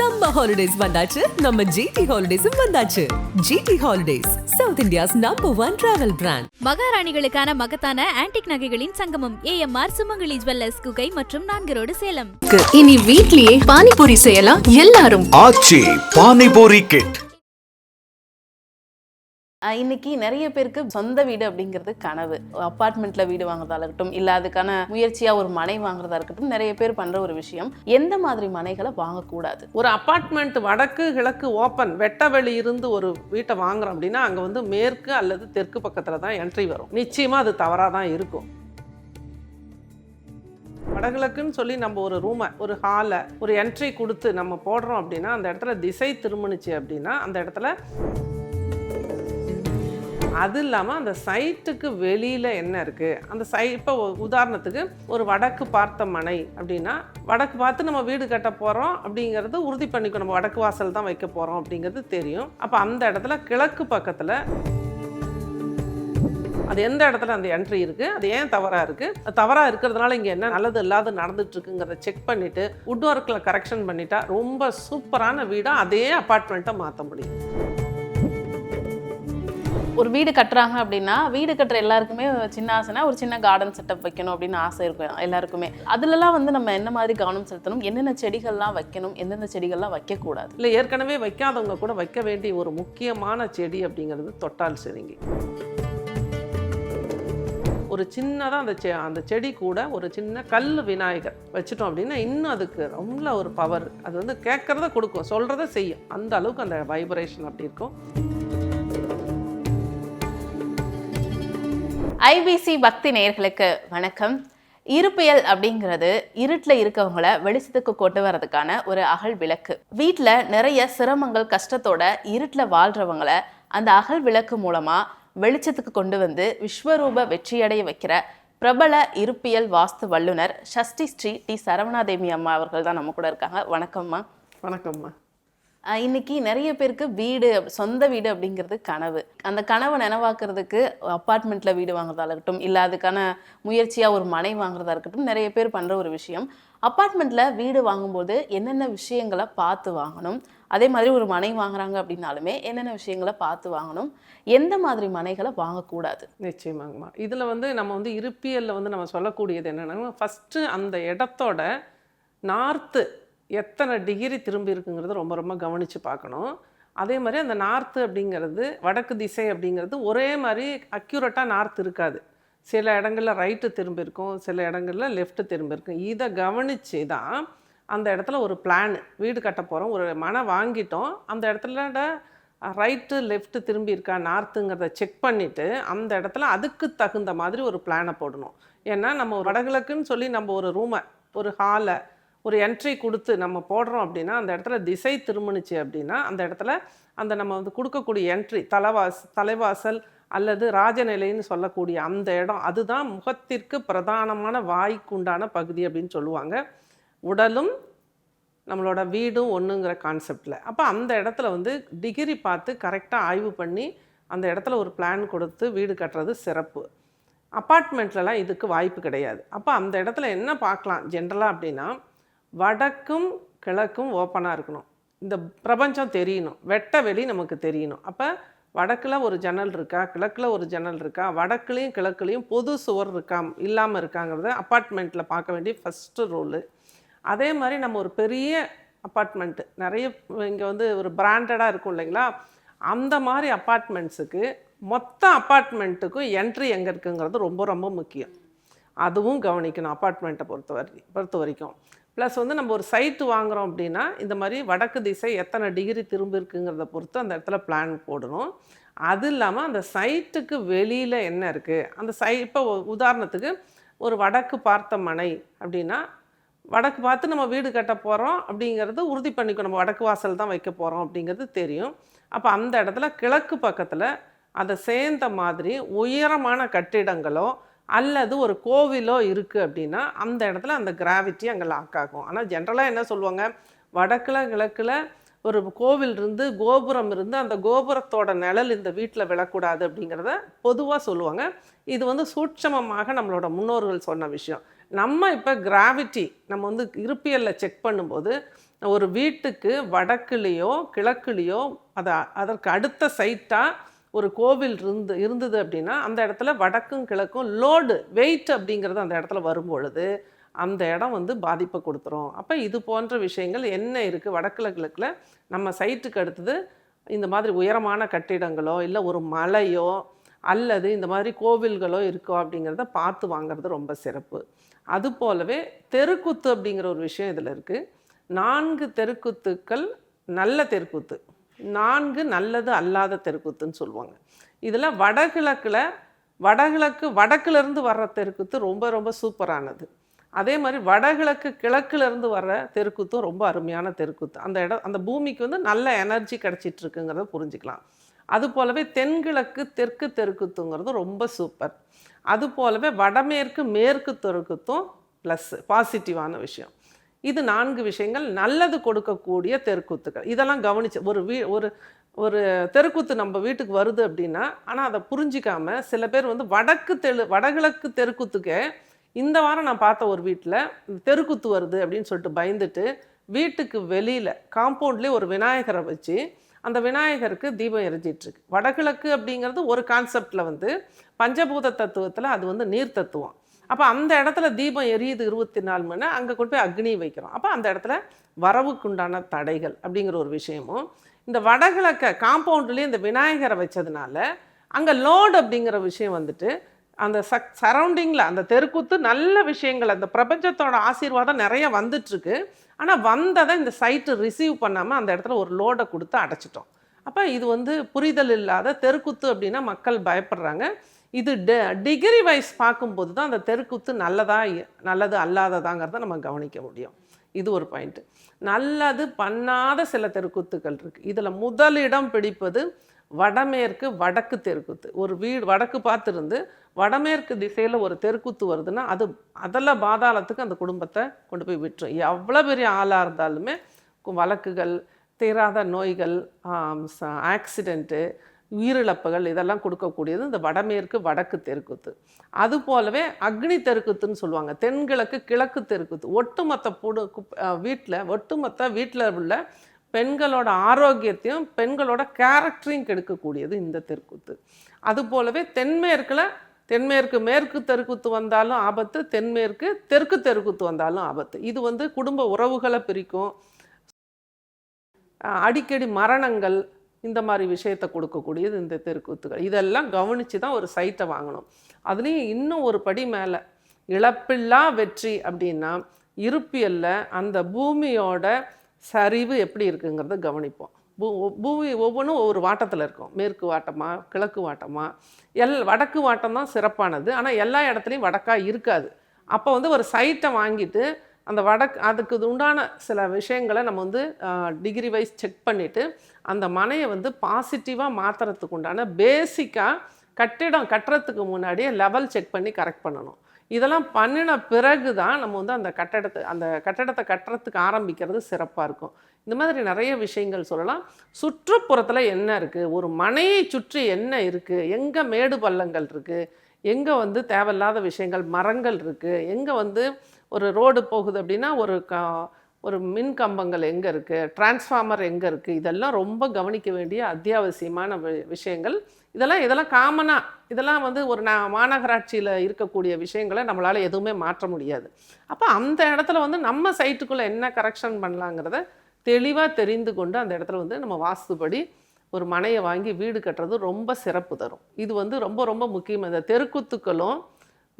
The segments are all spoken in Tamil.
சம்மர் ஹாலிடேஸ் வந்தாச்சு. நம்ம ஜிடி ஹாலிடேஸும் வந்தாச்சு. GT holidays south India's number one travel brand மகாராணிகளுக்கான மகத்தான ஆன்டிக் நகைகளின் சங்கமம் ஏஎம்ஆர் சுமங்கலி ஜுவல்லர்ஸ் குகை மற்றும் நான்கு ரோடு சேலம். இனி வீட்லயே பானிபூரி செய்யலாம் எல்லாரும். ஆச்சி பானிபூரி கிட் இன்னைக்கு நிறைய பேருக்கு சொந்த வீடு அப்படிங்கிறது கனவு. அப்பார்ட்மெண்ட்ல வீடு வாங்குறதா இருக்கட்டும் இல்லை அதுக்கான முயற்சியா ஒரு மனை வாங்குறதா இருக்கட்டும் நிறைய பேர் பண்ற ஒரு விஷயம். எந்த மாதிரி மனைகளை வாங்கக்கூடாது? ஒரு அப்பார்ட்மெண்ட் வடக்கு கிழக்கு ஓப்பன் வெட்ட வெளி இருந்து ஒரு வீட்டை வாங்குறோம் அப்படின்னா அங்கே வந்து மேற்கு அல்லது தெற்கு பக்கத்தில் தான் என்ட்ரி வரும். நிச்சயமாக அது தவறாக தான் இருக்கும். வடகிழக்குன்னு சொல்லி நம்ம ஒரு ரூமை ஒரு ஹாலை ஒரு என்ட்ரி கொடுத்து நம்ம போடுறோம் அப்படின்னா அந்த இடத்துல திசை திரும்பினுச்சு அப்படின்னா அந்த இடத்துல அது இல்லாமல் அந்த சைட்டுக்கு வெளியில் என்ன இருக்குது அந்த சை இப்போ உதாரணத்துக்கு ஒரு வடக்கு பார்த்த மனை அப்படின்னா வடக்கு பார்த்து நம்ம வீடு கட்ட போகிறோம் அப்படிங்கிறது உறுதி பண்ணிக்கணும். நம்ம வடக்கு வாசல் தான் வைக்க போகிறோம் அப்படிங்கிறது தெரியும். அப்போ அந்த இடத்துல கிழக்கு பக்கத்தில் அது எந்த இடத்துல அந்த என்ட்ரி இருக்குது அது ஏன் தவறாக இருக்குது அது தவறாக இருக்கிறதுனால இங்கே என்ன நல்லது இல்லாத நடந்துட்டுருக்குங்கிறத செக் பண்ணிவிட்டு உட் ஒர்க்கில் கரெக்ஷன் பண்ணிட்டா ரொம்ப சூப்பரான வீடாக அதே அப்பார்ட்மெண்ட்டை மாற்ற முடியும். ஒரு வீடு கட்டுறாங்க அப்படின்னா வீடு கட்டுற எல்லாருக்குமே சின்ன ஆசைனா ஒரு சின்ன கார்டன் செட்டப் வைக்கணும் அப்படின்னு ஆசை இருக்கும் எல்லாருக்குமே. அதுலலாம் வந்து நம்ம என்ன மாதிரி கவனம் செலுத்தணும்? என்னென்ன செடிகள்லாம் வைக்கணும்? எந்தெந்த செடிகள்லாம் வைக்கக்கூடாது? இல்லை ஏற்கனவே வைக்காதவங்க கூட வைக்க வேண்டிய ஒரு முக்கியமான செடி அப்படிங்கிறது தொட்டால் செருங்கி ஒரு சின்னதாக அந்த செ அந்த செடி கூட ஒரு சின்ன கல் விநாயகர் வச்சுட்டோம் அப்படின்னா இன்னும் அதுக்கு ரொம்ப ஒரு பவர் அது வந்து கேட்குறத கொடுக்கும் சொல்கிறத செய்யும். அந்த அளவுக்கு அந்த வைப்ரேஷன் அப்படி இருக்கும். ஐபிசி பக்தி நேயர்களுக்கு வணக்கம். இருப்பியல் அப்படிங்கிறது இருட்டில் இருக்கவங்கள வெளிச்சத்துக்கு கொண்டு வர்றதுக்கான ஒரு அகல் விளக்கு. வீட்டில் நிறைய சிரமங்கள் கஷ்டத்தோட இருட்டில் வாழ்றவங்கள அந்த அகல் விளக்கு மூலமாக வெளிச்சத்துக்கு கொண்டு வந்து விஸ்வரூப வெற்றியடைய வைக்கிற பிரபல இருப்பியல் வாஸ்து வல்லுனர் ஷஷ்டி ஸ்ரீ டி சரவணாதேவி அம்மா அவர்கள் தான் நம்ம கூட இருக்காங்க. வணக்கம்மா. வணக்கம்மா. இன்னைக்கு நிறைய பேருக்கு வீடு சொந்த வீடு அப்படிங்கிறது கனவு. அந்த கனவை நினைவாக்குறதுக்கு அப்பார்ட்மெண்ட்ல வீடு வாங்குறதா இருக்கட்டும் இல்லை அதுக்கான முயற்சியா ஒரு மனை வாங்குறதா இருக்கட்டும் நிறைய பேர் பண்ற ஒரு விஷயம். அப்பார்ட்மெண்ட்ல வீடு வாங்கும்போது என்னென்ன விஷயங்களை பார்த்து வாங்கணும்? அதே மாதிரி ஒரு மனை வாங்குறாங்க அப்படின்னாலுமே என்னென்ன விஷயங்களை பார்த்து வாங்கணும்? எந்த மாதிரி மனைகளை வாங்கக்கூடாது? நிச்சயமாங்கம்மா. இதில் வந்து நம்ம வந்து இருப்பியலில் வந்து நம்ம சொல்லக்கூடியது என்னென்னா ஃபஸ்ட்டு அந்த இடத்தோட நார்த்து எத்தனை டிகிரி திரும்பி இருக்குங்கிறத ரொம்ப ரொம்ப கவனித்து பார்க்கணும். அதே மாதிரி அந்த நார்த்து அப்படிங்கிறது வடக்கு திசை அப்படிங்கிறது ஒரே மாதிரி அக்யூரட்டாக நார்த் இருக்காது. சில இடங்களில் ரைட்டு திரும்பி இருக்கும் சில இடங்களில் லெஃப்ட்டு திரும்பி இருக்கும். இதை கவனித்து தான் அந்த இடத்துல ஒரு பிளான் வீடு கட்ட போகிறோம் ஒரு மனை வாங்கிட்டோம். அந்த இடத்துல ரைட்டு லெஃப்ட்டு திரும்பி இருக்கா நார்த்துங்கிறத செக் பண்ணிவிட்டு அந்த இடத்துல அதுக்கு தகுந்த மாதிரி ஒரு பிளானை போடணும். ஏன்னா நம்ம ஒரு வடகிழக்குன்னு சொல்லி நம்ம ஒரு ரூமை ஒரு ஹாலை ஒரு என்ட்ரி கொடுத்து நம்ம போடுறோம் அப்படின்னா அந்த இடத்துல திசை திருமணிச்சு அப்படின்னா அந்த இடத்துல அந்த நம்ம வந்து கொடுக்கக்கூடிய என்ட்ரி தலைவாஸ் தலைவாசல் அல்லது ராஜநிலைன்னு சொல்லக்கூடிய அந்த இடம் அதுதான் முகத்திற்கு பிரதானமான வாய்க்குண்டான பகுதி அப்படின்னு சொல்லுவாங்க. உடலும் நம்மளோட வீடும் ஒன்றுங்கிற கான்செப்டில் அப்போ அந்த இடத்துல வந்து டிகிரி பார்த்து கரெக்டாக ஆய்வு பண்ணி அந்த இடத்துல ஒரு பிளான் கொடுத்து வீடு கட்டுறது சிறப்பு. அப்பார்ட்மெண்ட்லலாம் இதுக்கு வாய்ப்பு கிடையாது. அப்போ அந்த இடத்துல என்ன பார்க்கலாம்? ஜென்ரலாக அப்படின்னா வடக்கும் கிழக்கும் ஓப்பனாக இருக்கணும். இந்த பிரபஞ்சம் தெரியணும். வெட்ட வெளி நமக்கு தெரியணும். அப்போ வடக்கில் ஒரு ஜன்னல் இருக்கா? கிழக்கில் ஒரு ஜன்னல் இருக்கா? வடக்குலேயும் கிழக்குலேயும் பொது சுவர் இருக்கா? இல்லாமல் இருக்காங்கிறத அப்பார்ட்மெண்ட்டில் பார்க்க வேண்டிய ஃபஸ்ட்டு ரூலு அதே மாதிரி நம்ம ஒரு பெரிய அப்பார்ட்மெண்ட்டு நிறைய இங்கே வந்து ஒரு பிராண்டடாக இருக்கும் இல்லைங்களா? அந்த மாதிரி அப்பார்ட்மெண்ட்ஸுக்கு மொத்த அப்பார்ட்மெண்ட்டுக்கும் என்ட்ரி எங்கே இருக்குங்கிறது ரொம்ப ரொம்ப முக்கியம். அதுவும் கவனிக்கணும் அப்பார்ட்மெண்ட்டை பொறுத்த வரை பொறுத்த வரைக்கும். ப்ளஸ் வந்து நம்ம ஒரு சைட்டு வாங்குகிறோம் அப்படின்னா இந்த மாதிரி வடக்கு திசை எத்தனை டிகிரி திரும்பி இருக்குங்கிறத பொறுத்து அந்த இடத்துல பிளான் போடணும். அது இல்லாமல் அந்த சைட்டுக்கு வெளியில் என்ன இருக்குது அந்த சை இப்போ உதாரணத்துக்கு ஒரு வடக்கு பார்த்த மனை அப்படின்னா வடக்கு பார்த்து நம்ம வீடு கட்ட போகிறோம் அப்படிங்கிறது உறுதி பண்ணிக்கணும். நம்ம வடக்கு வாசல் தான் வைக்க போகிறோம் அப்படிங்கிறது தெரியும். அப்போ அந்த இடத்துல கிழக்கு பக்கத்தில் அதை சேர்ந்த மாதிரி உயரமான கட்டிடங்களோ அல்லது ஒரு கோவிலோ இருக்குது அப்படின்னா அந்த இடத்துல அந்த கிராவிட்டி அங்கே லாக் ஆகும். ஆனால் ஜென்ரலாக என்ன சொல்லுவாங்க? வடக்கில் கிழக்கில் ஒரு கோவில் இருந்து கோபுரம் இருந்து அந்த கோபுரத்தோட நிழல் இந்த வீட்டில் விழக்கூடாது அப்படிங்கிறத பொதுவாக சொல்லுவாங்க. இது வந்து சூட்சமமாக நம்மளோட முன்னோர்கள் சொன்ன விஷயம். நம்ம இப்போ கிராவிட்டி நம்ம வந்து இருப்பியலில் செக் பண்ணும்போது ஒரு வீட்டுக்கு வடக்குலேயோ கிழக்குலேயோ அதை அதற்கு அடுத்த சைட்டாக ஒரு கோவில் இருந்து இருந்தது அப்படின்னா அந்த இடத்துல வடக்கும் கிழக்கும் லோடு வெயிட் அப்படிங்கிறது அந்த இடத்துல வரும்பொழுது அந்த இடம் வந்து பாதிப்பை கொடுத்துரும். அப்போ இது போன்ற விஷயங்கள் என்ன இருக்குது வடக்குல கிழக்கில் நம்ம சைட்டுக்கு அடுத்தது இந்த மாதிரி உயரமான கட்டிடங்களோ இல்லை ஒரு மலையோ அல்லது இந்த மாதிரி கோவில்களோ இருக்கோ அப்படிங்கிறத பார்த்து வாங்குறது ரொம்ப சிறப்பு. அது போலவே தெருக்கூத்து அப்படிங்கிற ஒரு விஷயம் இதில் இருக்குது நான்கு தெருக்கூத்துக்கள் நல்ல தெருக்கூத்து. நான்கு நல்லது அல்லாத தெருக்கூத்துன்னு சொல்லுவாங்க. இதில் வடகிழக்கில் வடகிழக்கு வடக்குலேருந்து வர்ற தெருக்கூத்து ரொம்ப ரொம்ப சூப்பரானது. அதே மாதிரி வடகிழக்கு கிழக்குலேருந்து வர்ற தெருக்கூத்தும் ரொம்ப அருமையான தெருக்கூத்து. அந்த இடம் அந்த பூமிக்கு வந்து நல்ல எனர்ஜி கிடச்சிட்ருக்குங்கிறத புரிஞ்சுக்கலாம். அது போலவே தென்கிழக்கு தெற்கு தெருக்குத்துங்கிறது ரொம்ப சூப்பர். அது போலவே வடமேற்கு மேற்கு தெருக்குத்தும் ப்ளஸ்ஸு பாசிட்டிவான விஷயம். இது நான்கு விஷயங்கள் நல்லது கொடுக்கக்கூடிய தெருக்கூத்துக்கள். இதெல்லாம் கவனிச்சு ஒரு வீ ஒரு ஒரு தெருக்கூத்து நம்ம வீட்டுக்கு வருது அப்படின்னா ஆனால் அதை புரிஞ்சிக்காம சில பேர் வந்து வடக்கு தெரு வடகிழக்கு தெருக்கூத்துக்கே இந்த வாரம் நான் பார்த்த ஒரு வீட்டில் தெருக்கூத்து வருது அப்படின்னு சொல்லிட்டு பயந்துட்டு வீட்டுக்கு வெளியில் காம்பவுண்ட்லேயே ஒரு விநாயகரை வச்சு அந்த விநாயகருக்கு தீபம் எரிஞ்சிட்ருக்கு வடகிழக்கு அப்படிங்கிறது ஒரு கான்செப்டில் வந்து பஞ்சபூத தத்துவத்தில் அது வந்து நீர் தத்துவம். அப்போ அந்த இடத்துல தீபம் எரியுது இருபத்தி நாலு மணி அங்கே கொண்டு போய் அக்னி வைக்கிறோம். அப்போ அந்த இடத்துல வரவுக்குண்டான தடைகள் அப்படிங்கிற ஒரு விஷயமும் இந்த வடகிழக்க காம்பவுண்ட்லேயே இந்த விநாயகரை வச்சதுனால அங்கே லோடு அப்படிங்கிற விஷயம் வந்துட்டு அந்த சக் சரௌண்டிங்கில் அந்த தெருக்கூத்து நல்ல விஷயங்கள் அந்த பிரபஞ்சத்தோட ஆசீர்வாதம் நிறைய வந்துட்டுருக்கு. ஆனால் வந்ததை இந்த சைட்டு ரிசீவ் பண்ணாமல் அந்த இடத்துல ஒரு லோடை கொடுத்து அடைச்சிட்டோம். அப்போ இது வந்து புரிதல் இல்லாத தெருக்கூத்து அப்படின்னா மக்கள் பயப்படுறாங்க. இது ட டிகிரி வைஸ் பார்க்கும்போது தான் அந்த தெருக்கூத்து நல்லதா நல்லது அல்லாததாங்கிறத நம்ம கவனிக்க முடியும். இது ஒரு பாயிண்ட்டு நல்லது பண்ணாத சில தெருக்கூத்துக்கள் இருக்குது இதில் முதலிடம் பிடிப்பது வடமேற்கு வடக்கு தெருக்கூத்து ஒரு வீடு வடக்கு பார்த்துருந்து வடமேற்கு திசையில் ஒரு தெருக்கூத்து வருதுன்னா அது அதில் பாதாளத்துக்கு அந்த குடும்பத்தை கொண்டு போய் விட்டுரும். எவ்வளோ பெரிய ஆளாக இருந்தாலுமே வழக்குகள் தீராத நோய்கள் ஆக்சிடெண்ட்டு உயிரிழப்புகள் இதெல்லாம் கொடுக்கக்கூடியது இந்த வடமேற்கு வடக்கு தெருக்கூத்து. அது போலவே அக்னி தெருக்கூத்துன்னு சொல்லுவாங்க. தென்கிழக்கு கிழக்கு தெருக்கூத்து. ஒட்டுமொத்த புடு வீட்டில் ஒட்டுமொத்த வீட்டில் உள்ள பெண்களோட ஆரோக்கியத்தையும் பெண்களோட கேரக்டரையும் கெடுக்கக்கூடியது இந்த தெருக்கூத்து. அது போலவே தென்மேற்கில் தென்மேற்கு மேற்கு தெருக்கூத்து வந்தாலும் ஆபத்து தென்மேற்கு தெற்கு தெருக்கூத்து வந்தாலும் ஆபத்து. இது வந்து குடும்ப உறவுகளை பிரிக்கும். அடிக்கடி மரணங்கள் இந்த மாதிரி விஷயத்தை கொடுக்கக்கூடியது இந்த தெருக்கூத்துகள். இதெல்லாம் கவனித்து தான் ஒரு சைட்டை வாங்கணும். அதுலேயும் இன்னும் ஒரு படி மேலே இழப்பில்லா வெற்றி அப்படின்னா இருப்பியல்ல அந்த பூமியோட சரிவு எப்படி இருக்குங்கிறத கவனிப்போம். பூ பூமி ஒவ்வொன்றும் ஒவ்வொரு வாட்டத்தில் இருக்கும். மேற்கு வாட்டமா கிழக்கு வாட்டமா. எல் வடக்கு வாட்டம் தான் சிறப்பானது. ஆனால் எல்லா இடத்துலையும் வடக்கா இருக்காது. அப்போ வந்து ஒரு சைட்டை வாங்கிட்டு அந்த வடக்கு அதுக்கு உண்டான சில விஷயங்களை நம்ம வந்து டிகிரி வைஸ் செக் பண்ணிவிட்டு அந்த மனையை வந்து பாசிட்டிவாக மாற்றுறதுக்கு உண்டான பேசிக்காக கட்டிடம் கட்டுறதுக்கு முன்னாடியே லெவல் செக் பண்ணி கரெக்ட் பண்ணணும். இதெல்லாம் பண்ணின பிறகு தான் நம்ம வந்து அந்த கட்டடத்தை அந்த கட்டடத்தை கட்டுறதுக்கு ஆரம்பிக்கிறது சிறப்பாக இருக்கும். இந்த மாதிரி நிறைய விஷயங்கள் சொல்லலாம். சுற்றுப்புறத்தில் என்ன இருக்குது ஒரு மனையை சுற்றி என்ன இருக்குது எங்கே மேடு பள்ளங்கள் இருக்குது எங்கே வந்து தேவையில்லாத விஷயங்கள் மரங்கள் இருக்குது எங்கே வந்து ஒரு ரோடு போகுது அப்படின்னா ஒரு க ஒரு மின் கம்பங்கள் எங்கே இருக்குது டிரான்ஸ்ஃபார்மர் எங்கே இருக்குது இதெல்லாம் ரொம்ப கவனிக்க வேண்டிய அத்தியாவசியமான வி- விஷயங்கள். இதெல்லாம் இதெல்லாம் காமனாக இதெல்லாம் வந்து ஒரு நா மாநகராட்சியில் இருக்கக்கூடிய விஷயங்களை நம்மளால் எதுவுமே மாற்ற முடியாது. அப்போ அந்த இடத்துல வந்து நம்ம சைட்டுக்குள்ளே என்ன கரெக்ஷன் பண்ணலாங்கிறத தெளிவாக தெரிந்து கொண்டு அந்த இடத்துல வந்து நம்ம வாஸ்துபடி ஒரு மனையை வாங்கி வீடு கட்டுறது ரொம்ப சிறப்பு தரும். இது வந்து ரொம்ப ரொம்ப முக்கியம். இந்த தெருக்குத்துக்களும்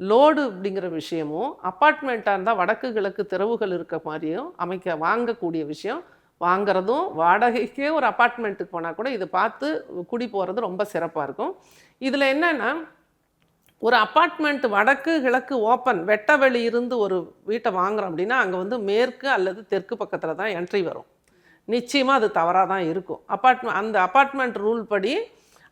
லோடு அப்படிங்கிற விஷயமும் அப்பார்ட்மெண்ட்டாக இருந்தால் வடக்கு கிழக்கு தெருவுகள் இருக்க மாதிரியும் அமைக்க வாங்கக்கூடிய விஷயம். வாங்குறதும் வாடகைக்கே ஒரு அப்பார்ட்மெண்ட்டுக்கு போனால் கூட இதை பார்த்து குடி போகிறது ரொம்ப சிறப்பாக இருக்கும். இதில் என்னென்னா ஒரு அப்பார்ட்மெண்ட் வடக்கு கிழக்கு ஓப்பன் வெட்ட வெளி இருந்து ஒரு வீட்டை வாங்குறோம் அப்படின்னா அங்கே வந்து மேற்கு அல்லது தெற்கு பக்கத்தில் தான் என்ட்ரி வரும். நிச்சயமாக அது தவறாக தான் இருக்கும். அப்பார்ட்மெண்ட் அந்த அப்பார்ட்மெண்ட் ரூல் படி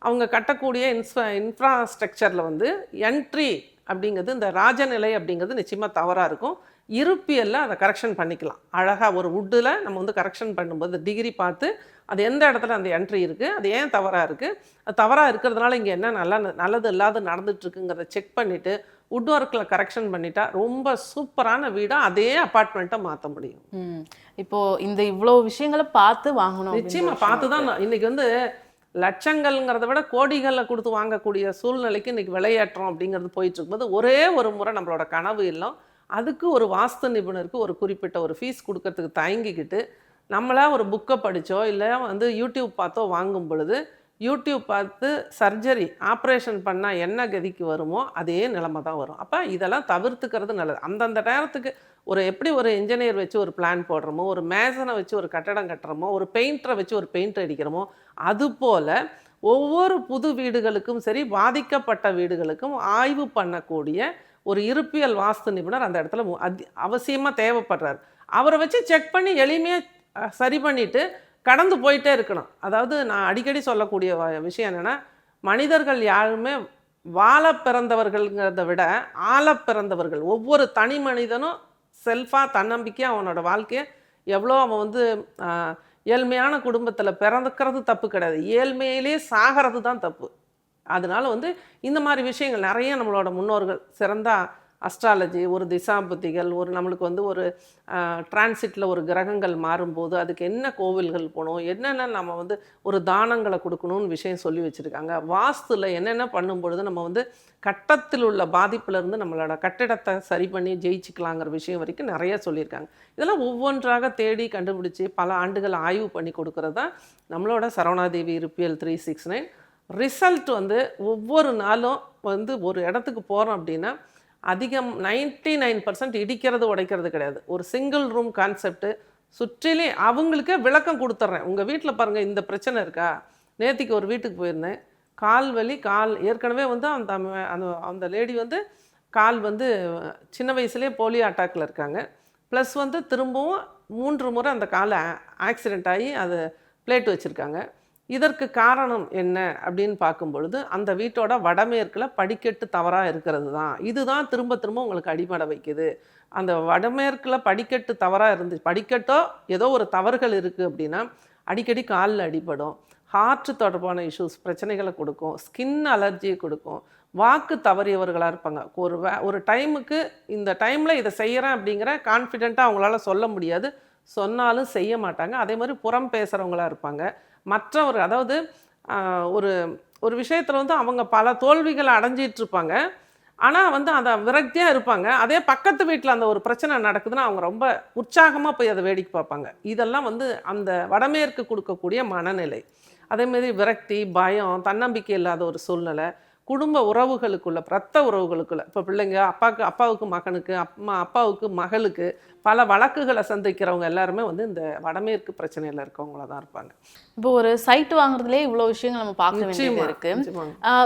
அவங்க கட்டக்கூடிய இன்ஃப்ரா இன்ஃப்ராஸ்ட்ரக்சரில் வந்து என்ட்ரி அப்படிங்கிறது இந்த ராஜநிலை அப்படிங்கிறது நிச்சயமாக தவறாக இருக்கும். இருப்பியல்ல அதை கரெக்ஷன் பண்ணிக்கலாம். அழகாக ஒரு வுட்டில் நம்ம வந்து கரெக்ஷன் பண்ணும்போது டிகிரி பார்த்து அது எந்த இடத்துல அந்த என்ட்ரி இருக்குது அது ஏன் தவறாக இருக்குது அது தவறாக இருக்கிறதுனால இங்கே என்ன நல்லா நல்லது இல்லாத நடந்துட்டுருக்குங்கிறத செக் பண்ணிவிட்டு வுட் ஒர்க்கில் கரெக்ஷன் பண்ணிட்டா ரொம்ப சூப்பரான வீடாக அதே அப்பார்ட்மெண்ட்டை மாற்ற முடியும். ம். இப்போ இந்த இவ்வளோ விஷயங்களை பார்த்து வாங்கணும் அப்படின்ற நிச்சயமா விஷயம் பார்த்து தான் நான் இன்னைக்கு வந்து லட்சங்கள்ங்கிறத விட கோடிகளை கொடுத்து வாங்கக்கூடிய சூழ்நிலைக்கு இன்றைக்கி விளையாட்டுறோம் அப்படிங்கிறது போயிட்டு இருக்கும்போது ஒரே ஒரு முறை நம்மளோட கனவு இல்லம். அதுக்கு ஒரு வாஸ்து நிபுணருக்கு ஒரு குறிப்பிட்ட ஒரு ஃபீஸ் கொடுக்கறதுக்கு தயங்கிக்கிட்டு நம்மளாக ஒரு புக்கை படித்தோ இல்லை வந்து யூடியூப் பார்த்தோ வாங்கும் பொழுது யூடியூப் பார்த்து சர்ஜரி ஆப்ரேஷன் பண்ணால் என்ன கதிக்கு வருமோ அதே நிலைமை தான் வரும். அப்போ இதெல்லாம் தவிர்த்துக்கிறது நல்லது. அந்தந்த நேரத்துக்கு ஒரு எப்படி ஒரு இன்ஜினியர் வச்சு ஒரு பிளான் போடுறோமோ ஒரு மேசனை வச்சு ஒரு கட்டடம் கட்டுறோமோ ஒரு பெயிண்டரை வச்சு ஒரு பெயிண்ட் அடிக்கிறோமோ அதுபோல் ஒவ்வொரு புது வீடுகளுக்கும் சரி பாதிக்கப்பட்ட வீடுகளுக்கும் ஆய்வு பண்ணக்கூடிய ஒரு இருப்பியல் வாஸ்து நிபுணர் அந்த இடத்துல அதி அவசியமாக தேவைப்படுறார். அவரை வச்சு செக் பண்ணி எளிமையாக சரி பண்ணிவிட்டு கடந்து போயிட்டே இருக்கணும். அதாவது நான் அடிக்கடி சொல்லக்கூடிய விஷயம் என்னென்னா மனிதர்கள் யாருமே வாழ பிறந்தவர்கள்ங்கிறத விட ஆழ பிறந்தவர்கள் ஒவ்வொரு தனி மனிதனும் செல்ஃபாக தன்னம்பிக்கையாக அவனோட வாழ்க்கையை எவ்வளோ அவன் வந்து ஏழ்மையான குடும்பத்தில் பிறந்துக்கிறது தப்பு கிடையாது. ஏழ்மையிலே சாகிறது தான் தப்பு. அதனால வந்து இந்த மாதிரி விஷயங்கள் நிறைய நம்மளோட முன்னோர்கள் சிறந்த அஸ்ட்ராலஜி ஒரு திசாபுத்திகள் ஒரு நம்மளுக்கு வந்து ஒரு டிரான்சிட்டில் ஒரு கிரகங்கள் மாறும்போது அதுக்கு என்ன கோவில்கள் போகணும் என்னென்ன நம்ம வந்து ஒரு தானங்களை கொடுக்கணும்னு விஷயம் சொல்லி வச்சுருக்காங்க. வாஸ்துவில் என்னென்ன பண்ணும்பொழுது நம்ம வந்து கட்டத்தில் உள்ள பாதிப்புலேருந்து நம்மளோட கட்டிடத்தை சரி பண்ணி ஜெயிச்சுக்கலாங்கிற விஷயம் வரைக்கும் நிறைய சொல்லியிருக்காங்க. இதெல்லாம் ஒவ்வொன்றாக தேடி கண்டுபிடிச்சி பல ஆண்டுகள் ஆய்வு பண்ணி கொடுக்குறது தான் நம்மளோட சரவணாதேவி இருப்பியல் த்ரீ சிக்ஸ் நைன் ரிசல்ட் வந்து ஒவ்வொரு நாளும் வந்து ஒரு இடத்துக்கு போகிறோம் அப்படின்னா அதிகம் நைன்டி நைன் பர்சன்ட் இடிக்கிறது உடைக்கிறது கிடையாது. ஒரு சிங்கிள் ரூம் கான்செப்ட்டு சுற்றிலே அவங்களுக்கே விளக்கம் கொடுத்துட்றேன் உங்கள் வீட்டில் பாருங்கள் இந்த பிரச்சனை இருக்கா? நேத்திக்கு ஒரு வீட்டுக்கு போயிருந்தேன். கால் வலி கால் ஏற்கனவே வந்து அந்த அந்த அந்த லேடி வந்து கால் வந்து சின்ன வயசுலேயே போலியோ அட்டாக்கில் இருக்காங்க. ப்ளஸ் வந்து திரும்பவும் மூன்று முறை அந்த காலை ஆக்சிடெண்ட் ஆகி அது பிளேட் வச்சுருக்காங்க. இதற்கு காரணம் என்ன அப்படின்னு பார்க்கும் பொழுது அந்த வீட்டோட வடமேற்கில் படிக்கட்டு தவறாக இருக்கிறது தான். இதுதான் திரும்ப திரும்ப உங்களுக்கு அடிபட வைக்குது. அந்த வடமேற்கில் படிக்கட்டு தவறாக இருந்து படிக்கட்டோ ஏதோ ஒரு தவறுகள் இருக்குது அப்படின்னா அடிக்கடி காலில் அடிபடும். ஹார்ட் தொடர்பான இஷ்யூஸ் பிரச்சனைகளை கொடுக்கும். ஸ்கின் அலர்ஜியை கொடுக்கும். வாக்கு தவறியவர்களாக இருப்பாங்க. ஒரு வே ஒரு டைமுக்கு இந்த டைமில் இதை செய்கிறேன் அப்படிங்கிற கான்ஃபிடெண்ட்டாக அவங்களால சொல்ல முடியாது. சொன்னாலும் செய்ய மாட்டாங்க. அதே மாதிரி புறம் பேசுகிறவங்களா இருப்பாங்க. மற்ற ஒரு அதாவது ஒரு ஒரு விஷயத்தில் வந்து அவங்க பல தோல்விகளை அடைஞ்சிட்டு இருப்பாங்க ஆனால் வந்து அதை விரக்தியாக இருப்பாங்க. அதே பக்கத்து வீட்டில் அந்த ஒரு பிரச்சனை நடக்குதுன்னா அவங்க ரொம்ப உற்சாகமாக போய் அதை வேடிக்கை பார்ப்பாங்க. இதெல்லாம் வந்து அந்த வடமேற்கு கொடுக்கக்கூடிய மனநிலை. அதேமாரி விரக்தி பயம் தன்னம்பிக்கை இல்லாத ஒரு சூழ்நிலை. குடும்ப உறவுகளுக்குள்ள ரத்த உறவுகளுக்குள்ள இப்போ பிள்ளைங்க அப்பாவுக்கு அப்பாவுக்கு மகனுக்கு அம்மா அப்பாவுக்கு மகளுக்கு பல வழக்குகளை சந்திக்கிறவங்க எல்லாருமே வந்து இந்த வடமேற்கு பிரச்சனையில் இருக்கவங்கள தான் இருப்பாங்க. இப்போ ஒரு சைட் வாங்குறதுலயே இவ்வளவு விஷயங்கள் நம்ம பார்க்க வேண்டியது இருக்கு.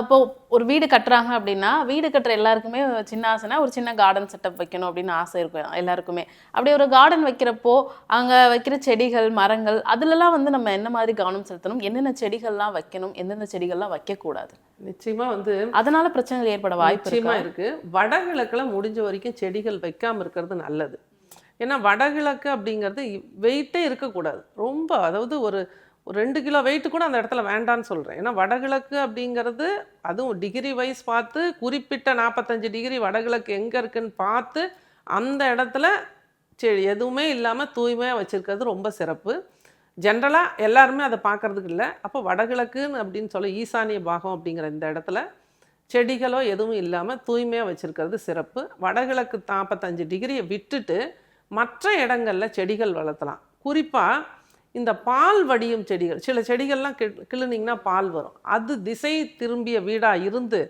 இப்போ ஒரு வீடு கட்டுறாங்க அப்படின்னா வீடு கட்டுற எல்லாருக்குமே சின்ன ஆசைனா ஒரு சின்ன கார்டன் செட்டப் வைக்கணும் அப்படின்னு ஆசை இருக்கும் எல்லாருக்குமே. அப்படி ஒரு கார்டன் வைக்கிறப்போ அங்க வைக்கிற செடிகள் மரங்கள் அதுலலாம் வந்து நம்ம என்ன மாதிரி கவனம் செலுத்தணும்? என்னென்ன செடிகள்லாம் வைக்கணும்? எந்தெந்த செடிகள்லாம் வைக்கக்கூடாது? நிச்சயமா வந்து அதனால பிரச்சனைகள் ஏற்பட வாய்ப்பு நிச்சயமா இருக்கு. வடகிழக்குல முடிஞ்ச வரைக்கும் செடிகள் வைக்காம இருக்கிறது நல்லது. ஏன்னா வடகிழக்கு அப்படிங்கிறது வெயிட்டே இருக்கக்கூடாது. ரொம்ப அதாவது ஒரு ஒரு ரெண்டு கிலோ வெயிட்டு கூட அந்த இடத்துல வேண்டான்னு சொல்கிறேன் ஏன்னா வடகிழக்கு அப்படிங்கிறது அதுவும் டிகிரி வைஸ் பார்த்து குறிப்பிட்ட நாற்பத்தஞ்சு டிகிரி வடகிழக்கு எங்கே இருக்குன்னு பார்த்து அந்த இடத்துல சரி எதுவுமே இல்லாமல் தூய்மையாக வச்சுருக்கிறது ரொம்ப சிறப்பு. ஜென்ரலாக எல்லாருமே அதை பார்க்கறதுக்கு இல்லை. அப்போ வடகிழக்குன்னு அப்படின்னு சொல்ல ஈசானிய பாகம் அப்படிங்கிற இந்த இடத்துல செடிகளோ எதுவும் இல்லாமல் தூய்மையாக வச்சுருக்கிறது சிறப்பு. வடகிழக்கு நாற்பத்தஞ்சு டிகிரியை விட்டுட்டு மற்ற இடங்களில் செடிகள் வளர்த்தலாம். குறிப்பாக இந்த பால் வடியும் செடிகள் சில செடிகள்லாம் கி கிளுனிங்கன்னா பால் வரும். அது திசை திரும்பிய வீடாக இருந்து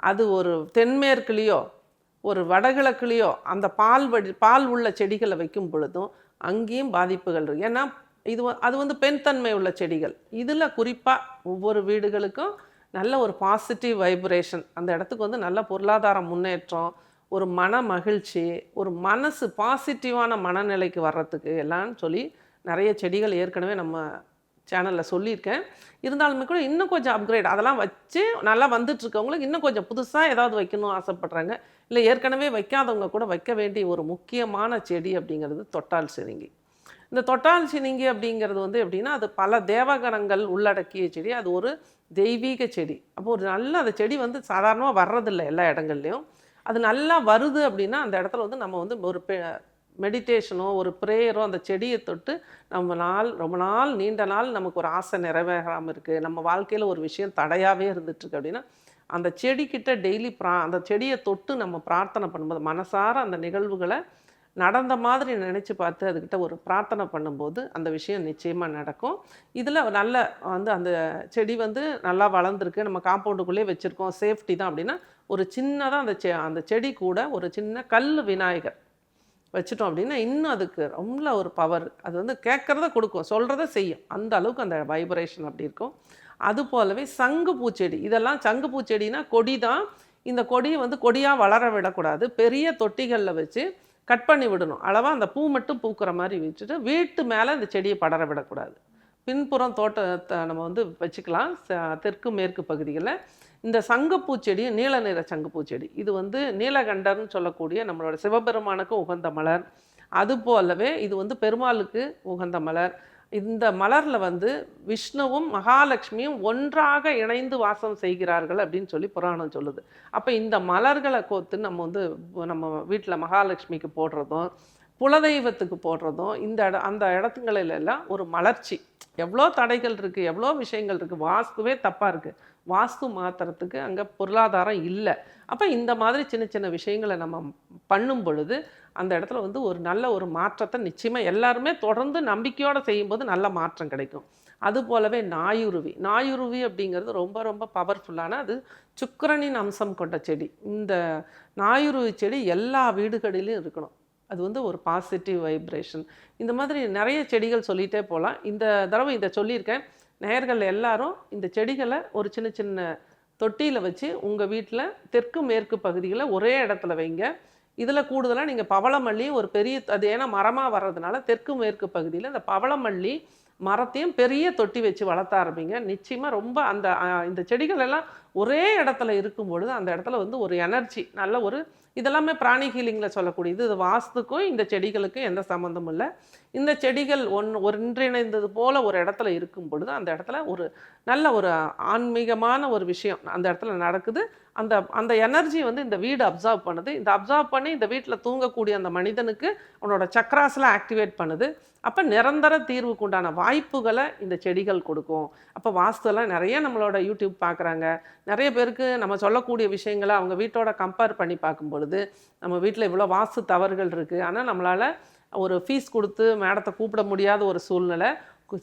அது ஒரு தென்மேற்குலேயோ ஒரு வடகிழக்குலேயோ அந்த பால் வடி பால் உள்ள செடிகளை வைக்கும் பொழுதும் அங்கேயும் பாதிப்புகள் இருக்கு. ஏன்னா இது அது வந்து பெண்தன்மை உள்ள செடிகள். இதில் குறிப்பாக ஒவ்வொரு வீடுகளுக்கும் நல்ல ஒரு பாசிட்டிவ் வைப்ரேஷன் அந்த இடத்துக்கு வந்து நல்ல பொருளாதார முன்னேற்றம் ஒரு மன மகிழ்ச்சி ஒரு மனசு பாசிட்டிவான மனநிலைக்கு வர்றதுக்கு எல்லாம் சொல்லி நிறைய செடிகள் ஏற்கனவே நம்ம சேனலில் சொல்லியிருக்கேன். இருந்தாலுமே கூட இன்னும் கொஞ்சம் அப்கிரேட் அதெல்லாம் வச்சு நல்லா வந்துட்டுருக்கவங்களுக்கு இன்னும் கொஞ்சம் புதுசாக ஏதாவது வைக்கணும் ஆசைப்பட்றாங்க. இல்லை ஏற்கனவே வைக்காதவங்க கூட வைக்க வேண்டிய ஒரு முக்கியமான செடி அப்படிங்கிறது தொட்டால் சிரிங்கி இந்த தொட்டால் சினிங்கி அப்படிங்கிறது வந்து எப்படின்னா அது பல தேவகணங்கள் உள்ளடக்கிய செடி. அது ஒரு தெய்வீக செடி. அப்போ ஒரு நல்ல அந்த செடி வந்து சாதாரணமாக வர்றதில்லை எல்லா இடங்கள்லையும். அது நல்லா வருது அப்படின்னா அந்த இடத்துல வந்து நம்ம வந்து ஒரு மெடிடேஷனோ ஒரு ப்ரேயரோ அந்த செடியை தொட்டு நம்ம நாள் ரொம்ப நாள் நீண்ட நாள் நமக்கு ஒரு ஆசை நிறைவேறாமல் இருக்குது நம்ம வாழ்க்கையில் ஒரு விஷயம் தடையாகவே இருந்துட்டுருக்கு அப்படின்னா அந்த செடிக்கிட்ட டெய்லி ப்ரா அந்த செடியை தொட்டு நம்ம பிரார்த்தனை பண்ணும்போது மனசார அந்த நிகழ்வுகளை நடந்த மாதிரி நினச்சி பார்த்து அதுக்கிட்ட ஒரு பிரார்த்தனை பண்ணும்போது அந்த விஷயம் நிச்சயமாக நடக்கும். இதில் நல்ல வந்து அந்த செடி வந்து நல்லா வளர்ந்துருக்கு. நம்ம காம்பவுண்டுக்குள்ளேயே வச்சுருக்கோம். சேஃப்டி தான் அப்படின்னா ஒரு சின்னதாக அந்த செ அந்த செடி கூட ஒரு சின்ன கல் விநாயகர் வச்சிட்டோம் அப்படின்னா இன்னும் அதுக்கு ரொம்ப ஒரு பவர் அது வந்து கேட்குறத கொடுக்கும் சொல்கிறத செய்யும். அந்த அளவுக்கு அந்த வைப்ரேஷன் அப்படி இருக்கும். அது போலவே சங்கு பூச்செடி. இதெல்லாம் சங்கு பூச்செடினா கொடி தான். இந்த கொடியை வந்து கொடியாக வளர விடக்கூடாது. பெரிய தொட்டிகளில் வச்சு கட் பண்ணி விடணும். அளவாக அந்த பூ மட்டும் பூக்கிற மாதிரி வச்சுட்டு வீட்டு மேலே அந்த செடியை படர விடக்கூடாது. பின்புறம் தோட்டத்தை நம்ம வந்து வச்சுக்கலாம். ச- தெற்கு மேற்கு பகுதிகளில் இந்த சங்குப்பூ செடி நீல நிற சங்குப்பூ செடி இது வந்து நீலகண்டர்னு சொல்லக்கூடிய நம்மளோட சிவபெருமானுக்கு உகந்த மலர். அது போலவே இது வந்து பெருமாளுக்கு உகந்த மலர். இந்த மலரில் வந்து விஷ்ணுவும் மகாலட்சுமியும் ஒன்றாக இணைந்து வாசம் செய்கிறார்கள் அப்படின்னு சொல்லி புராணம் சொல்லுது. அப்போ இந்த மலர்களை கோத்து நம்ம வந்து நம்ம வீட்டில் மகாலட்சுமிக்கு போடுறதும் குலதெய்வத்துக்கு போடுறதும் இந்த இட அந்த இடத்துங்களிலெல்லாம் ஒரு மலர்ச்சி. எவ்வளோ தடைகள் இருக்குது எவ்வளோ விஷயங்கள் இருக்குது வாஸ்துவே தப்பாக இருக்குது வாஸ்து மாத்துறதுக்கு அங்கே பொருளாதாரம் இல்லை. அப்போ இந்த மாதிரி சின்ன சின்ன விஷயங்களை நம்ம பண்ணும் பொழுது அந்த இடத்துல வந்து ஒரு நல்ல ஒரு மாற்றத்தை நிச்சயமாக எல்லாருமே தொடர்ந்து நம்பிக்கையோடு செய்யும்போது நல்ல மாற்றம் கிடைக்கும். அது போலவே நாயுருவி. நாயுருவி அப்படிங்கிறது ரொம்ப ரொம்ப பவர்ஃபுல்லான அது சுக்கரனின் அம்சம் கொண்ட செடி. இந்த நாயுருவி செடி எல்லா வீடுகளிலும் இருக்கணும். அது வந்து ஒரு பாசிட்டிவ் வைப்ரேஷன் இந்த மாதிரி நிறைய செடிகள் சொல்லிகிட்டே போகலாம். இந்த தடவை இதை சொல்லியிருக்கேன். நேயர்கள் எல்லாரும் இந்த செடிகளை ஒரு சின்ன சின்ன தொட்டியில் வச்சு உங்கள் வீட்டில் தெற்கு மேற்கு பகுதியில் ஒரே இடத்துல வைங்க. இதில் கூடுதலாக நீங்கள் பவளமல்லி ஒரு பெரிய அது ஏன்னா மரமாக வர்றதுனால தெற்கு மேற்கு பகுதியில் இந்த பவளமல்லி மரத்தையும் பெரிய தொட்டி வச்சு வளர்த்த ஆரம்பிங்க. நிச்சயமாக ரொம்ப அந்த இந்த செடிகள் எல்லாம் ஒரே இடத்துல இருக்கும் பொழுது அந்த இடத்துல வந்து ஒரு எனர்ஜி நல்ல ஒரு இதெல்லாமே பிராணி ஹீலிங்கில் சொல்லக்கூடியது. இது வாஸ்துக்கும் இந்த செடிகளுக்கும் எந்த சம்மந்தமும் இல்லை. இந்த செடிகள் ஒன் ஒன்றிணைந்தது போல் ஒரு இடத்துல இருக்கும் பொழுது அந்த இடத்துல ஒரு நல்ல ஒரு ஆன்மீகமான ஒரு விஷயம் அந்த இடத்துல நடக்குது. அந்த அந்த எனர்ஜி வந்து இந்த வீடு அப்சர்வ் பண்ணுது. இந்த அப்சர்வ் பண்ணி இந்த வீட்டில் தூங்கக்கூடிய அந்த மனிதனுக்கு அவனோட சக்ராஸ்லாம் ஆக்டிவேட் பண்ணுது. அப்போ நிரந்தர தீர்வுக்கு உண்டான வாய்ப்புகளை இந்த செடிகள் கொடுக்கும். அப்போ வாஸ்துலாம் நிறைய நம்மளோட யூடியூப் பார்க்குறாங்க. நிறைய பேருக்கு நம்ம சொல்லக்கூடிய விஷயங்களை அவங்க வீட்டோட கம்பேர் பண்ணி பார்க்கும் பொழுது நம்ம வீட்டில் இவ்வளோ வாஸ்து தவறுகள் இருக்குது ஆனால் நம்மளால் ஒரு ஃபீஸ் கொடுத்து மேடத்தை கூப்பிட முடியாத ஒரு சூழ்நிலை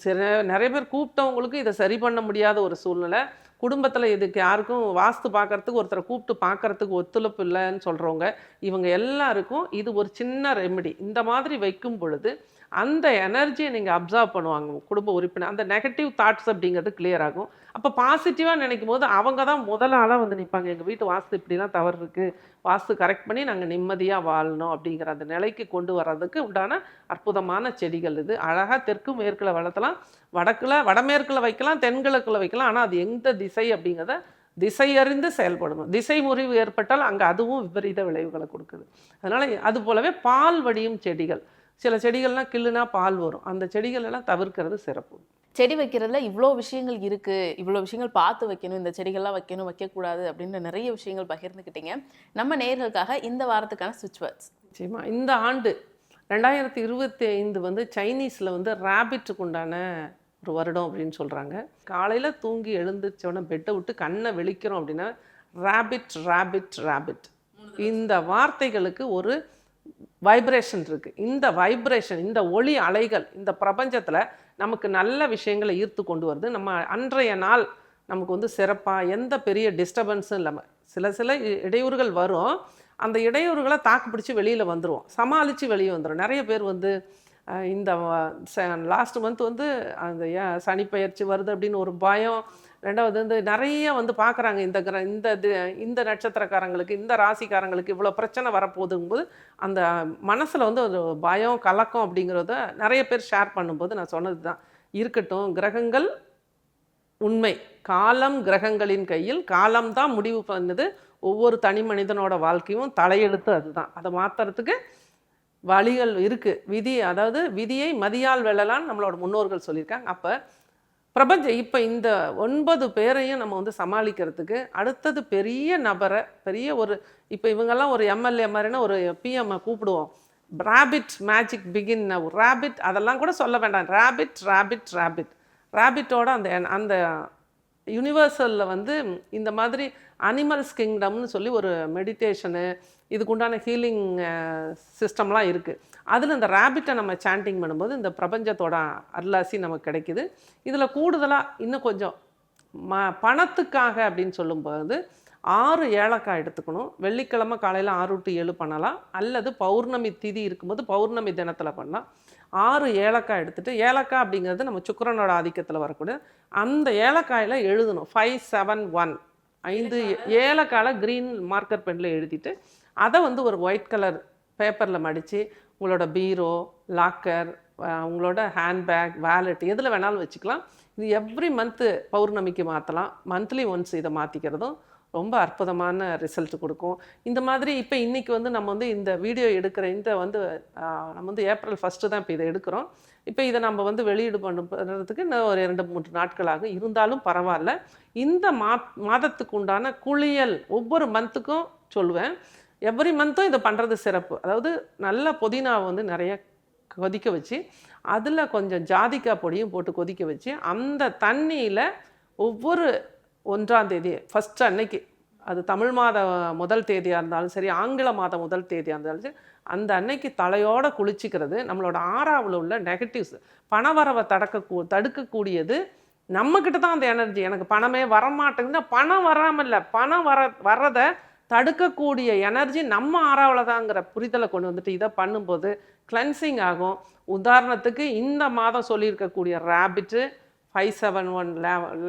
சிற நிறைய பேர் கூப்பிட்டவங்களுக்கு இதை சரி பண்ண முடியாத ஒரு சூழ்நிலை குடும்பத்தில் இதுக்கு யாருக்கும் வாஸ்து பார்க்கறதுக்கு ஒருத்தரை கூப்பிட்டு பார்க்கறதுக்கு ஒத்துழைப்பு இல்லைன்னு சொல்கிறவங்க இவங்க எல்லாருக்கும் இது ஒரு சின்ன ரெமெடி இந்த மாதிரி வைக்கும் பொழுது அந்த எனர்ஜியை நீங்கள் அப்சர்வ் பண்ணுவாங்க குடும்ப உறுப்பினர். அந்த நெகட்டிவ் தாட்ஸ் அப்படிங்கிறது கிளியர் ஆகும். அப்போ பாசிட்டிவாக நினைக்கும் போது அவங்க தான் முதல் ஆளாக வந்து நிற்பாங்க எங்கள் வீட்டு வாஸ்து இப்படிலாம் தவறு இருக்குது வாஸ்து கரெக்ட் பண்ணி நாங்கள் நிம்மதியாக வாழணும் அப்படிங்கிற அந்த நிலைக்கு கொண்டு வர்றதுக்கு உண்டான அற்புதமான செடிகள் இது. அழகாக தெற்கு மேற்கில் வளர்த்தலாம். வடக்கில் வடமேற்கில் வைக்கலாம் தென்கிழக்கில் வைக்கலாம். ஆனால் அது எந்த திசை அப்படிங்கிறத திசையறிந்து செயல்படணும். திசை முறிவு ஏற்பட்டால் அங்கே அதுவும் விபரீத விளைவுகளை கொடுக்குது. அதனால் அது போலவே பால் வடியும் செடிகள். சில செடிகள்லாம் கிள்ளுனா பால் வரும். அந்த செடிகள் எல்லாம் தவிர்க்கிறது சிறப்பு. செடி வைக்கிறதுல இவ்வளோ விஷயங்கள் இருக்கு. இவ்வளோ விஷயங்கள் பார்த்து வைக்கணும். இந்த செடிகள்லாம் வைக்கணும் வைக்கக்கூடாது அப்படின்ற நிறைய விஷயங்கள் பகிர்ந்துக்கிட்டீங்க நம்ம நேயர்களுக்காக இந்த வாரத்துக்கான சுவிட்ச் வேர்ட்ஸ். நிச்சயமா. இந்த ஆண்டு ரெண்டாயிரத்தி இருபத்தி ஐந்து வந்து சைனீஸில் வந்து ரேபிட்டுக்கு உண்டான ஒரு வருடம் அப்படின்னு சொல்கிறாங்க காலையில் தூங்கி எழுந்திரிச்சோடனே பெட்டை விட்டு கண்ணை வெளிக்கிறோம் அப்படின்னா ரேபிட் ரேபிட் ரேபிட் இந்த வார்த்தைகளுக்கு ஒரு வைப்ரேஷன் இருக்குது இந்த வைப்ரேஷன் இந்த ஒளி அலைகள் இந்த பிரபஞ்சத்தில் நமக்கு நல்ல விஷயங்களை ஈர்த்து கொண்டு வருது. நம்ம அன்றைய நாள் நமக்கு வந்து சிறப்பாக எந்த பெரிய டிஸ்டர்பன்ஸும் இல்லாமல் சில சில இ- இடையூறுகள் வரும். அந்த இடையூறுகளை தாக்கு பிடிச்சி வெளியில் வந்துடுவோம் சமாளித்து வெளியே வந்துடும் நிறைய பேர் வந்து இந்த லாஸ்ட் மந்த் வந்து அந்த ஏன் சனிப்பெயர்ச்சி வருது அப்படின்னு ஒரு பயம். ரெண்டாவது வந்து நிறைய வந்து பார்க்குறாங்க இந்த கிர இந்த இந்த நட்சத்திரக்காரங்களுக்கு இந்த ராசிக்காரங்களுக்கு இவ்வளோ பிரச்சனை வரப்போகுதுங்கும்போது அந்த மனசில் வந்து ஒரு பயம் கலக்கம் அப்படிங்கிறத நிறைய பேர் ஷேர் பண்ணும்போது நான் சொன்னது தான் இருக்கட்டும் கிரகங்கள் உண்மை. காலம் கிரகங்களின் கையில் காலம்தான் முடிவு பண்ணுது. ஒவ்வொரு தனி மனிதனோட வாழ்க்கையும் தலையெழுத்து அதுதான். அதை மாற்றுறதுக்கு வழிகள் இருக்குது விதி அதாவது விதியை மதியால் வெல்லலான்னு நம்மளோட முன்னோர்கள் சொல்லியிருக்காங்க. அப்போ பிரபஞ்சம் இப்போ இந்த ஒன்பது பேரையும் நம்ம வந்து சமாளிக்கிறதுக்கு அடுத்தது பெரிய நபரை பெரிய ஒரு இப்போ இவங்கெல்லாம் ஒரு எம்எல்ஏ மாதிரினா ஒரு பிஎம்ஐ கூப்பிடுவோம். ரேபிட் மேஜிக் பிகின் ரேபிட் அதெல்லாம் கூட சொல்ல வேண்டாம். ரேபிட் ரேபிட் ரேபிட் ரேபிட்டோட அந்த அந்த யூனிவர்சலில் வந்து இந்த மாதிரி அனிமல்ஸ் கிங்டம்னு சொல்லி ஒரு மெடிடேஷனு இதுக்குண்டான ஹீலிங் சிஸ்டம்லாம் இருக்குது அதில் இந்த ரேபிட்டை நம்ம சாண்டிங் பண்ணும்போது இந்த பிரபஞ்சத்தோட அருளாசி நமக்கு கிடைக்குது. இதில் கூடுதலாக இன்னும் கொஞ்சம் ம பணத்துக்காக அப்படின்னு சொல்லும்போது ஆறு ஏலக்காய் எடுத்துக்கணும். வெள்ளிக்கிழமை காலையில் ஆறு டு ஏழு பண்ணலாம். அல்லது பௌர்ணமி திதி இருக்கும்போது பௌர்ணமி தினத்தில் பண்ணலாம். ஆறு ஏலக்காய் எடுத்துட்டு ஏலக்காய் அப்படிங்கிறது நம்ம சுக்கிரனோட ஆதிக்கத்தில் வரக்கூடிய அந்த ஏலக்காயில் எழுதணும். ஃபைவ் செவன் ஒன் ஐந்து ஏலக்காயில் க்ரீன் மார்க்கர் பெனில் எழுதிட்டு அதை வந்து ஒரு ஒயிட் கலர் பேப்பரில் மடித்து உங்களோட பீரோ லாக்கர் உங்களோட ஹேண்ட்பேக் வேலெட் எதில் வேணாலும் வச்சுக்கலாம். இது எவ்ரி மந்த்து பௌர்ணமிக்கு மாற்றலாம் மந்த்லி ஒன்ஸ் இதை மாற்றிக்கிறதும் ரொம்ப அற்புதமான ரிசல்ட் கொடுக்கும். இந்த மாதிரி இப்போ இன்றைக்கி வந்து நம்ம வந்து இந்த வீடியோ எடுக்கிற இந்த வந்து நம்ம வந்து ஏப்ரல் ஃபஸ்ட்டு தான் இப்போ இதை எடுக்கிறோம். இப்போ இதை நம்ம வந்து வெளியீடு பண்ணுறதுக்கு இன்னும் ஒரு இரண்டு மூன்று நாட்களாக இருந்தாலும் பரவாயில்ல. இந்த மா மாதத்துக்கு உண்டான குளியல் ஒவ்வொரு மந்த்துக்கும் சொல்லுவேன். எவ்ரி மந்த்தும் இதை பண்ணுறது சிறப்பு. அதாவது நல்ல புதினாவை வந்து நிறைய கொதிக்க வச்சு அதில் கொஞ்சம் ஜாதிக்காய் பொடியும் போட்டு கொதிக்க வச்சு அந்த தண்ணியில் ஒவ்வொரு ஒன்றாம் தேதி ஃபஸ்ட்டு அன்னைக்கு. அது தமிழ் மாத முதல் தேதியாக இருந்தாலும் சரி ஆங்கில மாத முதல் தேதியாக இருந்தாலும் சரி அந்த அன்னைக்கு தலையோடு குளிச்சிக்கிறது நம்மளோட ஆறாவில் உள்ள நெகட்டிவ்ஸ் பணவரவை தடக்க தடுக்கக்கூடியது நம்மக்கிட்ட தான் அந்த எனர்ஜி எனக்கு பணமே வரமாட்டேங்குது பணம் வராமல் இல்லை பணம் வர வர்றதை தடுக்கக்கூடிய எனர்ஜி நம்ம ஆறாவில் தாங்கிற புரிதலை கொண்டு வந்துட்டு இதை பண்ணும்போது கிளென்சிங் ஆகும். உதாரணத்துக்கு இந்த மாதம் சொல்லியிருக்கக்கூடிய ரேபிட்டு ஃபைவ் செவன் ஒன்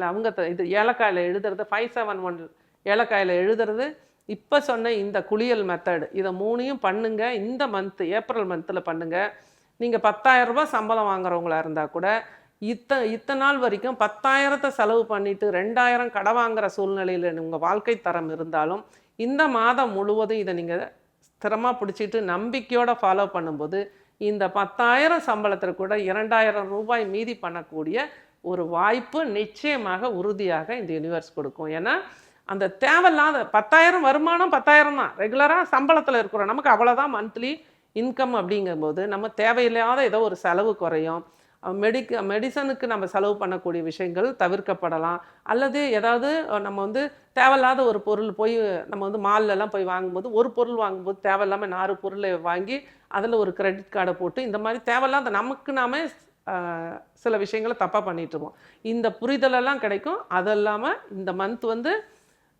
அவங்க இது ஏலக்காயில் எழுதுறது ஃபைவ் செவன் ஒன் ஏலக்காயில் எழுதுறது இப்போ சொன்ன இந்த குளியல் மெத்தடு இதை மூணையும் பண்ணுங்க. இந்த மந்த்து ஏப்ரல் மந்தில் பண்ணுங்க. நீங்கள் பத்தாயிரம் சம்பளம் வாங்குறவங்களா இருந்தால் கூட இத்த இத்தனை நாள் வரைக்கும் பத்தாயிரத்தை செலவு பண்ணிவிட்டு ரெண்டாயிரம் கடை வாங்குற சூழ்நிலையில் உங்கள் வாழ்க்கை தரம் இருந்தாலும் இந்த மாதம் முழுவதும் இதை நீங்கள் ஸ்திரமாக பிடிச்சிட்டு நம்பிக்கையோடு ஃபாலோ பண்ணும்போது இந்த பத்தாயிரம் சம்பளத்தில் கூட இரண்டாயிரம் ரூபாய் மீதி பண்ணக்கூடிய ஒரு வாய்ப்பு நிச்சயமாக உறுதியாக இந்த யூனிவர்ஸ் கொடுக்கும். ஏன்னா அந்த தேவையில்லாத பத்தாயிரம் வருமானம் பத்தாயிரம் தான். ரெகுலராக சம்பளத்தில் இருக்கிறோம். நமக்கு அவ்வளோதான் மந்த்லி இன்கம் அப்படிங்கும்போது நம்ம தேவையில்லாத ஏதோ ஒரு செலவு குறையும். மெடிக்க மெடிசனுக்கு நம்ம செலவு பண்ணக்கூடிய விஷயங்கள் தவிர்க்கப்படலாம். அல்லது ஏதாவது நம்ம வந்து தேவையில்லாத ஒரு பொருள் போய் நம்ம வந்து மால்லலாம் போய் வாங்கும்போது ஒரு பொருள் வாங்கும்போது தேவையில்லாமல் நாலு பொருளை வாங்கி அதில் ஒரு கிரெடிட் கார்டை போட்டு இந்த மாதிரி தேவையில்லாத நமக்கு நாம சில விஷயங்களை தப்பாக பண்ணிகிட்ருப்போம் இந்த புரிதலெல்லாம் கிடைக்கும். அது இல்லாமல் இந்த மந்த் வந்து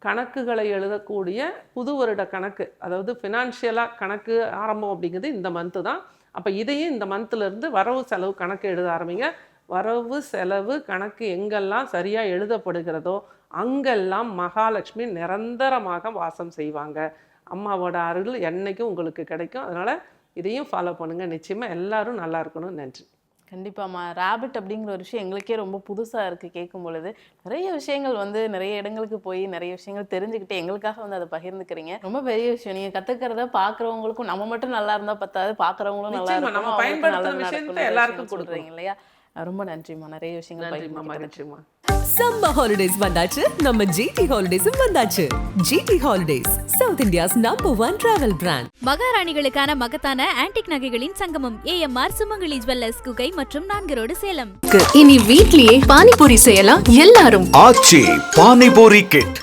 கணக்குகளை எழுதக்கூடிய புது வருட கணக்கு அதாவது ஃபினான்ஷியலாக கணக்கு ஆரம்பம் அப்படிங்கிறது இந்த மந்த்து தான். அப்போ இதையும் இந்த monthல வரவு செலவு கணக்கு எழுத ஆரம்பிங்க. வரவு செலவு கணக்கு எங்கெல்லாம் சரியாக எழுதப்படுகிறதோ அங்கெல்லாம் மகாலட்சுமி நிரந்தரமாக வாசம் செய்வாங்க. அம்மாவோட அருள் என்றைக்கும் உங்களுக்கு கிடைக்கும். அதனால் இதையும் ஃபாலோ பண்ணுங்கள் நிச்சயமாக எல்லாரும் நல்லா இருக்கணும் நன்றி. கண்டிப்பாம்மா ரேபிட் அப்படிங்கிற ஒரு விஷயம் எங்களுக்கே ரொம்ப புதுசாக இருக்குது கேட்கும் பொழுது நிறைய விஷயங்கள் வந்து நிறைய இடங்களுக்கு போய் நிறைய விஷயங்கள் தெரிஞ்சுக்கிட்டு எங்களுக்காக வந்து அதை பகிர்ந்துக்கிறீங்க. ரொம்ப பெரிய விஷயம். நீங்கள் கற்றுக்கிறத பார்க்குறவங்களுக்கும் நம்ம மட்டும் நல்லா இருந்தால் பத்தாது பார்க்குறவங்களும் நல்லா நல்லது விஷயத்தை நடக்கணும்னு எல்லாருக்கும் சொல்றீங்க இல்லையா? ரொம்ப நன்றிம்மா. நிறைய விஷயங்கள் நன்றிம்மா. சம்மர் ஹாலிடேஸ் வந்தாச்சு. நம்ம ஜிடி ஹாலிடேஸும் வந்தாச்சு. GT holidays south India's number one travel brand மகாராணிகளுக்கான மகத்தான ஆன்டிக் நகைகளின் சங்கமம் ஏஎம்ஆர் சுமங்கலி ஜுவல்லர்ஸ் குகை மற்றும் நான்கு ரோடு சேலம். இனி வீட்லயே பானிபூரி செய்யலாம். எல்லாரும் ஆச்சி பானிபூரி கிட்